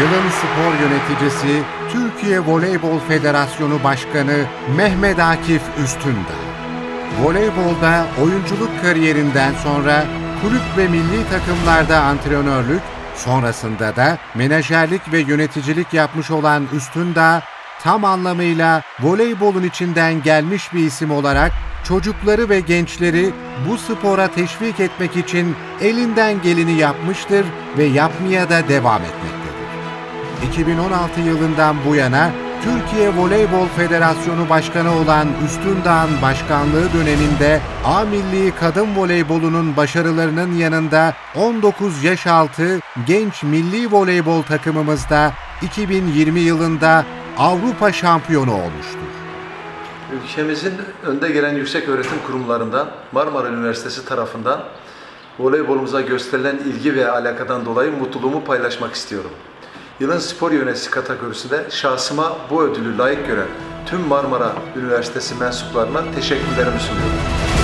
Yılın spor yöneticisi Türkiye Voleybol Federasyonu Başkanı Mehmet Akif Üstündağ. Voleybolda oyunculuk kariyerinden sonra kulüp ve milli takımlarda antrenörlük, sonrasında da menajerlik ve yöneticilik yapmış olan Üstündağ, tam anlamıyla voleybolun içinden gelmiş bir isim olarak çocukları ve gençleri bu spora teşvik etmek için elinden geleni yapmıştır ve yapmaya da devam etmektedir. 2016 yılından bu yana Türkiye Voleybol Federasyonu Başkanı olan Üstündağ'ın başkanlığı döneminde A Milli Kadın Voleybolunun başarılarının yanında 19 yaş altı genç milli voleybol takımımızda 2020 yılında Avrupa şampiyonu olmuştur. Ülkemizin önde gelen yüksek öğretim kurumlarından Marmara Üniversitesi tarafından voleybolumuza gösterilen ilgi ve alakadan dolayı mutluluğumu paylaşmak istiyorum. Yılın spor yöneticisi kategorisinde şahsıma bu ödülü layık gören tüm Marmara Üniversitesi mensuplarına teşekkürlerimi sunuyorum.